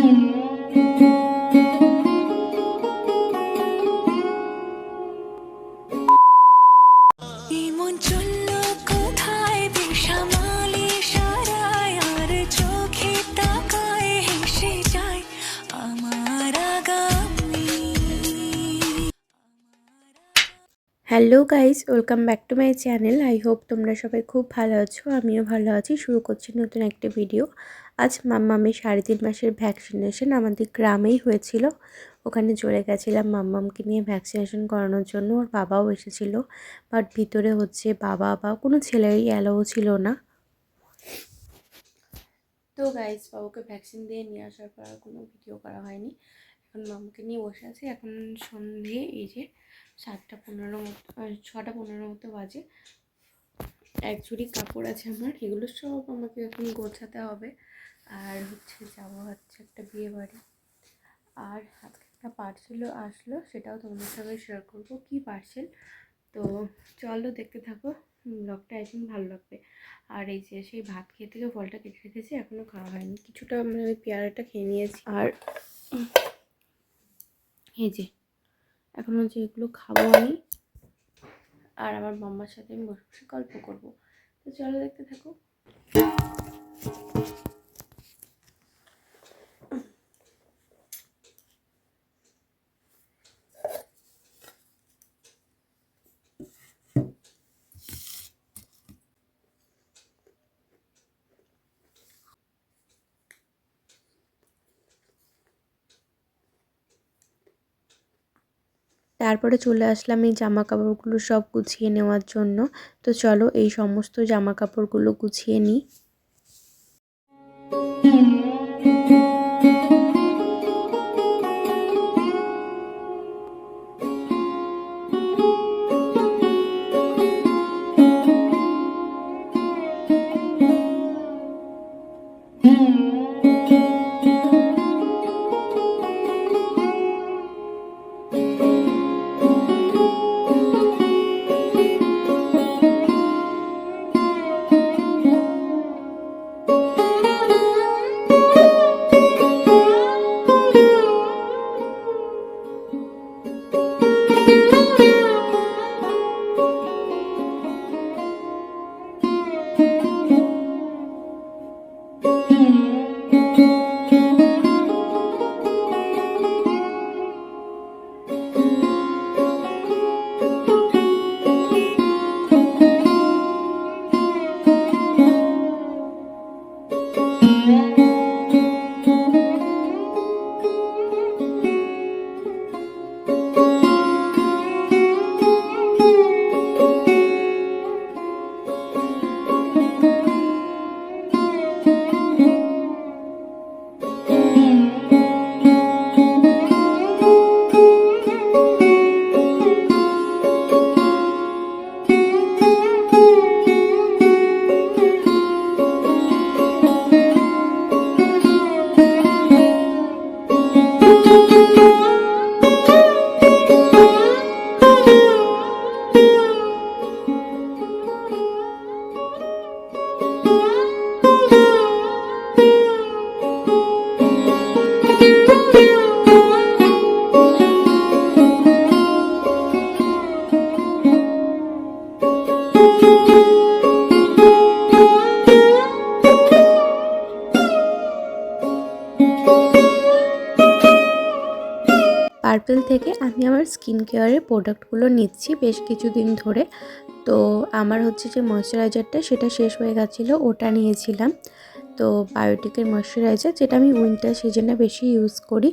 Thank you. Hello guys, welcome back to my channel. I hope তোমরা সবাই খুব ভালো আছো, আমিও ভালো আছি। শুরু করছি নতুন একটা ভিডিও। আজ মাম্মামের সাড়ে তিন মাসের ভ্যাকসিনেশন আমাদের গ্রামেই হয়েছিল। ওখানে চলে গেছিলাম মাম্মামকে নিয়ে ভ্যাকসিনেশন করানোর জন্য। ওর বাবাও এসেছিল বাট ভিতরে হচ্ছে বাবা বা কোনো ছেলেরই অ্যালাও ছিল না। তো গাইস, বাবুকে ভ্যাকসিন দিয়ে নিয়ে আসার পর কোনো ভিডিও করা হয়নি। এখন মামুকে নিয়ে বসে আছি। এখন সন্ধে, এই যে সাতটা পনেরো মতো ছটা পনেরো মতো বাজে। এক ঝুড়ি কাপড় আছে আমার, এগুলো সব আমাকে এখন গোছাতে হবে। আর হচ্ছে যাব হচ্ছে একটা বিয়ে বাড়ি। আর আজকে একটা পার্সেলও আসলো, সেটাও তোমাদের সঙ্গে শেয়ার করব। কী পার্সেল তো চলো দেখতে থাকো ব্লগটা থিঙ্ক ভালো লাগবে। আর এই যে সেই ভাত খেয়ে থেকে ফলটা কেটে রেখেছি এখনও খাওয়া হয়নি। কিছুটা মানে ওই পেয়ারাটা খেয়ে নিয়েছি। আর এই যে এখন হচ্ছে এগুলো খাব আমি। আর আমার মাম্মার সাথে আমি বসে বসে গল্প করব। তো চলো দেখতে থাকো। তারপরে চলে আসলাম এই জামা কাপড়গুলো সব গুছিয়ে নেওয়ার জন্য। তো চলো এই সমস্ত জামা কাপড়গুলো গুছিয়ে নিই। পার্পেল থেকে আমি আমার স্কিন কেয়ারের প্রোডাক্টগুলো নিচ্ছি বেশ কিছুদিন ধরে। তো আমার হচ্ছে যে ময়শ্চারাইজারটা সেটা শেষ হয়ে গেছিল, ওটা নিয়েছিলাম। তো বায়োটিকের ময়শ্চারাইজার যেটা আমি উইন্টার সিজনে বেশি ইউজ করি,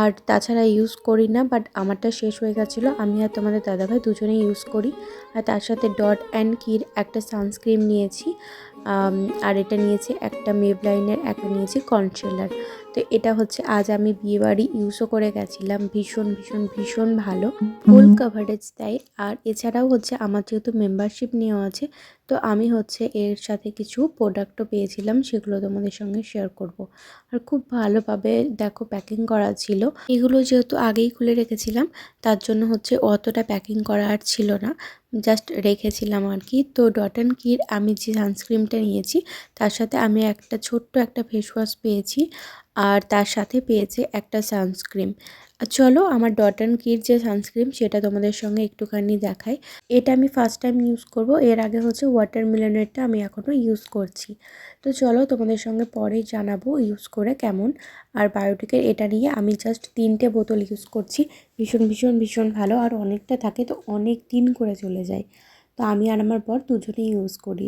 আর তাছাড়া ইউজ করি না, বাট আমারটা শেষ হয়ে গেছিল, আমি আর তোমাদের দাদাভাই দুজনেই ইউজ করি। আর তার সাথে ডট অ্যান্ড কির একটা সানস্ক্রিন নিয়েছি আর এটা নিয়েছি একটা মেবলাইনের একটা নিয়েছি কনসেলার তো এটা হচ্ছে আজ আমি বিয়েবাড়ি ইউজও করে গেছিলাম ভীষণ ভীষণ ভীষণ ভালো। ফুল কাভারেজ দেয় আর এছাড়াও হচ্ছে আমার যেহেতু মেম্বারশিপ নেওয়া আছে তো আমি হচ্ছে এর সাথে কিছু প্রোডাক্টও পেয়েছিলাম সেগুলো তোমাদের সঙ্গে শেয়ার করব। আর খুব ভালোভাবে দেখো প্যাকিং করা ছিল। এগুলো যেহেতু আগেই খুলে রেখেছিলাম তার জন্য হচ্ছে অতটা প্যাকিং করা আর ছিল না। জাস্ট রেখেছিলাম আর কি। তো ডট অ্যান্ড কির আমি যে সানস্ক্রিনটা নিয়েছি। তার সাথে আমি একটা ছোট্ট একটা ফেস ওয়াশ পেয়েছি আর তার সাথে পেয়েছে একটা সানস্ক্রিন চলো আমার ডট অ্যান্ড কির যে সানস্ক্রিন সেটা তোমাদের সঙ্গে একটুখানি দেখাই। এটা আমি ফার্স্ট টাইম ইউজ করব। এর আগে হচ্ছে ওয়াটার ওয়াটারমেলনেরটা আমি এখনও ইউজ করছি। তো চলো তোমাদের সঙ্গে পরে জানাব ইউজ করে কেমন। আর বায়োটিকের এটা নিয়ে আমি জাস্ট তিনটে বোতল ইউজ করছি। ভীষণ ভীষণ ভীষণ ভালো। আর অনেকটা থাকে তো অনেক দিন করে চলে যায়। তো আমি আর আমার বর দুজনেই ইউজ করি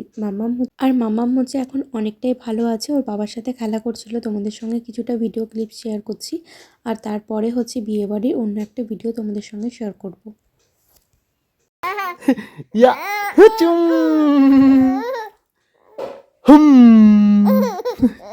হচ্ছে- আর মাম্মাম হচ্ছে এখন অনেকটাই ভালো আছে ওর বাবার সাথে খেলা করছিল তোমাদের সঙ্গে কিছুটা ভিডিও ক্লিপ শেয়ার করছি আর তারপরে হচ্ছে বিয়েবাড়ির অন্য একটা ভিডিও তোমাদের সঙ্গে শেয়ার করব. Hmm.